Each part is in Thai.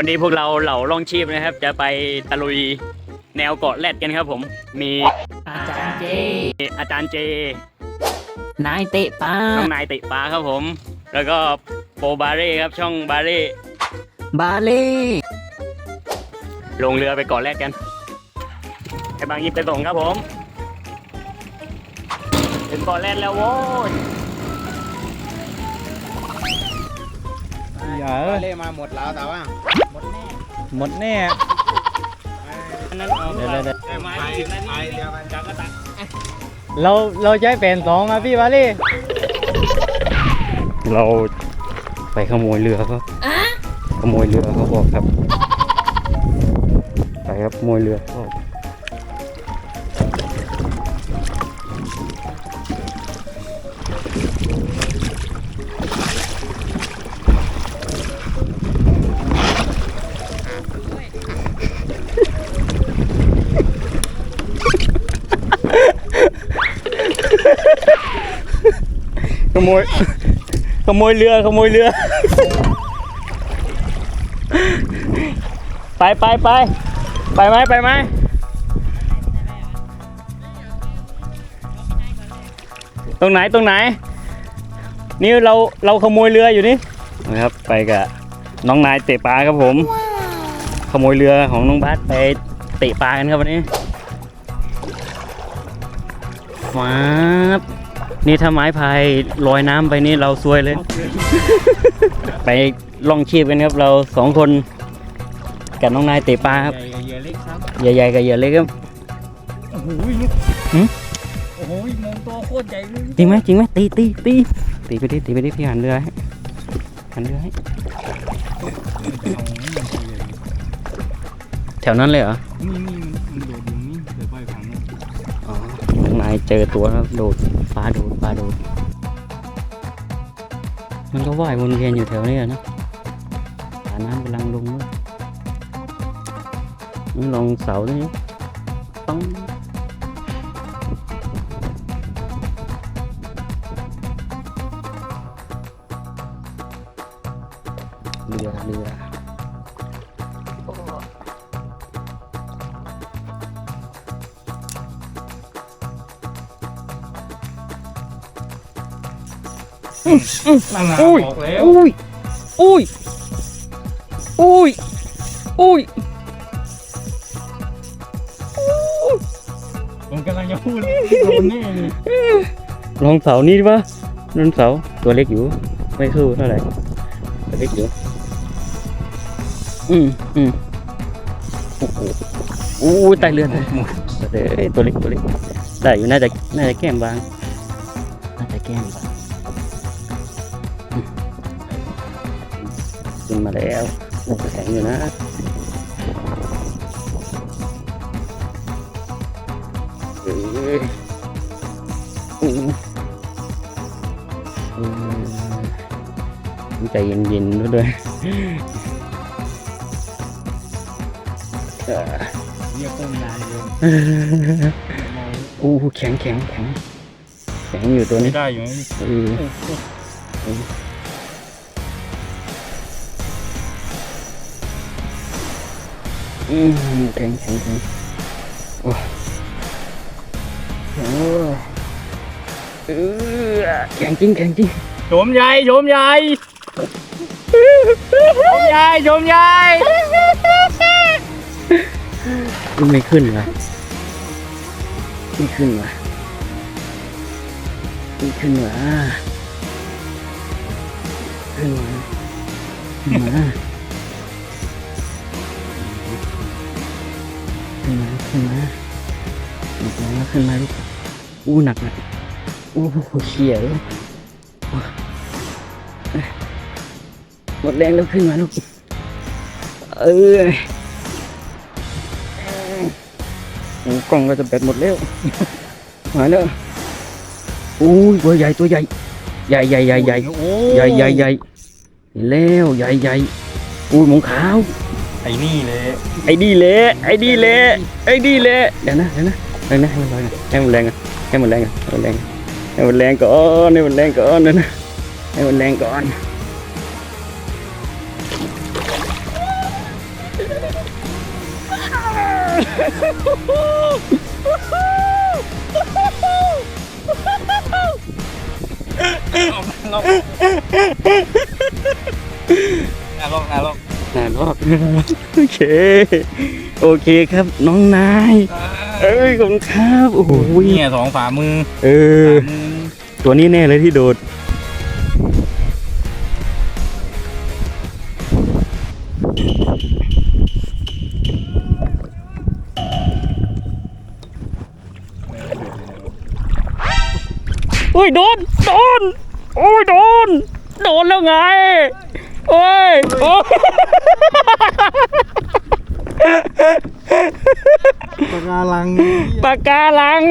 วันนี้พวกเราเหล่าล่องชีพนะครับ จะไปตะลุยแนวเกาะแรดกันครับผม มีอาจารย์เจ อาจารย์เจ นายเตะปลาน้องนายเตะปลาครับผม แล้วก็โปบาเร่ครับช่องบาเร่ บาเล่ลงเรือไปเกาะแรดกันไอ้บางยิบไปส่งครับผม ถึงเกาะแรดแล้วโว้ย อย่าเล่มาหมดแล้วแต่ว่าหมดแน่ อันนั้นเอาเดี๋ยวเดี๋ยวเดี๋ยวไอ้ไม้ถึงนาทีเดียวกันจากก็ตักเราเราใช้แผนสองอะพี่วาลี่เราไปขโมยเรือครับขโมยเรือเขาบอกครับ ไปครับขโมยเรือ ขโมย ขโมยเรือ ขโมยเรือ ไปไปไป ไปไหมไปไหมตรงไหนตรงไหน นี่เราเราขโมยเรืออยู่นี่นะครับ ไปกับน้องนายเตะปลาครับผม ขโมยเรือของน้องบัสไปเตะปลากันครับวันนี้มาบ นี่ถ้าไม้พายลอยน้ำไปนี่เราซวยเลย ไปล่องชีพกันครับเราสองคนกับน้องนายเตะปลาครับใหญ่กับเหยื่อเล็กครับใหญ่ๆกับเหยื่อเล็กครับโอ้โหลูกหืมโอ้โหมองตัวโคตรใหญ่เลยจริงไหมจริงไหมตีตีตีตีไปดิตีไปดิพี่หันเรือให้หันเรือให้แถวนั้นเลยเหรอนี่นี่มัายเจอตัวแล้วโดดฟ้าโดดฟ้าโดด มันก็ว่ายวนเวียนอยู่แถวนี้อะนะสาน้ำกำลังลงด้วยนี่ลองเสาตรงนี้ต้องเรือ เรืออุ้ย บอกแล้วอุ้ย อุ้ย อุ้ย อุ้ย ผมกำลังจะพูดโดนแน่เลยลองเสานี่ดิปะนั่นเสาตัวเล็กอยู่ ไม่คือเท่าไหร่ตัวเล็กอยู่ อืมอืมโอ้โหอู้ตายเรือนเลยเอ้ยตัวเล็กตัวเล็กได้อยู่น่าจะน่าจะแก้มบางน่าจะแก้มบาง ขึ้นมาแล้วโอ้แข็งอยู่นะเอ้ยอู้อืมใจเย็นๆด้วยเออเรียกต้นยางเลยอู้แข็งแข็งแข็งแข็งอยู่ตัวไม่นี้ได้อยู่นะเออ อืมแข็งแข็งแข็งโอ้โหเออแข็งจริงแข็งจริงโฉมใหญ่โฉมใหญ่โฉมใหญ่โฉมใหญ่ไม่ขึ้นวะไม่ขึ้นวะไม่ขึ้นวะขึ้นมาขึ้นมา ขึ้นมาขึ้นมาขึ้นมาขึ้นมาลูกอู้หนักนักอู้เขี่ยเลยหมดแรงแล้วขึ้นมาลูกเออโอ้กล้องก็จะแบตหมดแล้วมาแล้วอุ้ยตัวใหญ่ตัวใหญ่ใหญ่ใหญ่ใหญ่ใหญ่ใหญ่ใหญ่ใหญ่เห็นแล้วใหญ่ใหญ่อุ้ยหมงขาว อ้นี่เลยไอ้ดีเละไอ้ดีเละไอ้ดีเละเดี๋ยวนะเดี๋ยวนะเดี๋ยวนะให้มันลอยกันให้มันแรงกันให้มันแรงกันให้มันแรงกันให้มันแรงก่อนให้มันแรงก่อนเดี๋ยวนะให้มันแรงก่อนลงอ่ อ่านออกโอเค โอเคครับน้องนาย เอ้ยขอบคุณครับโอ้โหเนี่ยสองฝ่ามือเออ ฝ่ามือตัวนี้แน่เลยที่โดด โอ้ยโดน โดน โอ้ยโดน โดนแล้วไง โอ้ยโอ้ย ปากการัง ปากการัง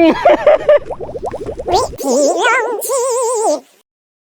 วิถีลงชีพ